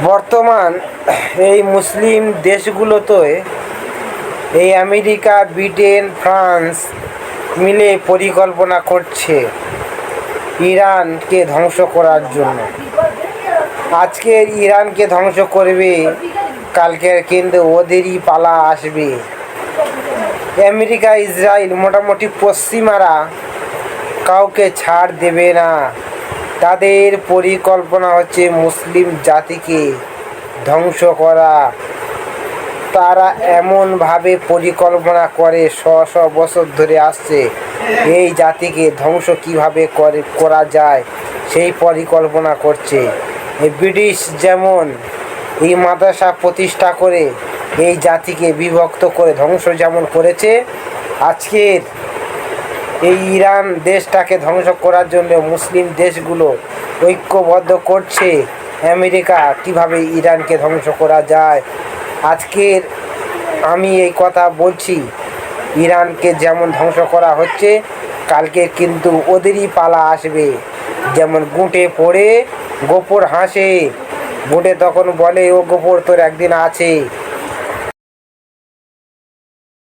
বর্তমান এই মুসলিম দেশগুলোতে এই আমেরিকা, ব্রিটেন, ফ্রান্স মিলে পরিকল্পনা করছে ইরানকে ধ্বংস করার জন্য। আজকের ইরানকে ধ্বংস করবে, কালকের কিন্তু ওদেরই পালা আসবে। আমেরিকা, ইসরায়েল মোটামুটি পশ্চিমারা কাউকে ছাড় দেবে না। তাদের পরিকল্পনা হচ্ছে মুসলিম জাতিকে ধ্বংস করা। তারা এমনভাবে পরিকল্পনা করে, শ শ বছর ধরে আসছে, এই জাতিকে ধ্বংস কীভাবে করে, করা যায়, সেই পরিকল্পনা করছে। ব্রিটিশ যেমন এই মাদ্রাসা প্রতিষ্ঠা করে, এই জাতিকে বিভক্ত করে ধ্বংস যেমন করেছে, আজকের এই ইরান দেশটাকে ধ্বংস করার জন্য মুসলিম দেশগুলো ঐক্যবদ্ধ করছে। আমেরিকা কীভাবে ইরানকে ধ্বংস করা যায়? আজকের আমি এই কথা বলছি, ইরানকে যেমন ধ্বংস করা হচ্ছে, কালকে কিন্তু ওদেরই পালা আসবে। যেমন গুঁটে পড়ে গোপর হাসে, গুঁটে তখন বলে, ও গোপর, তোর একদিন আছে।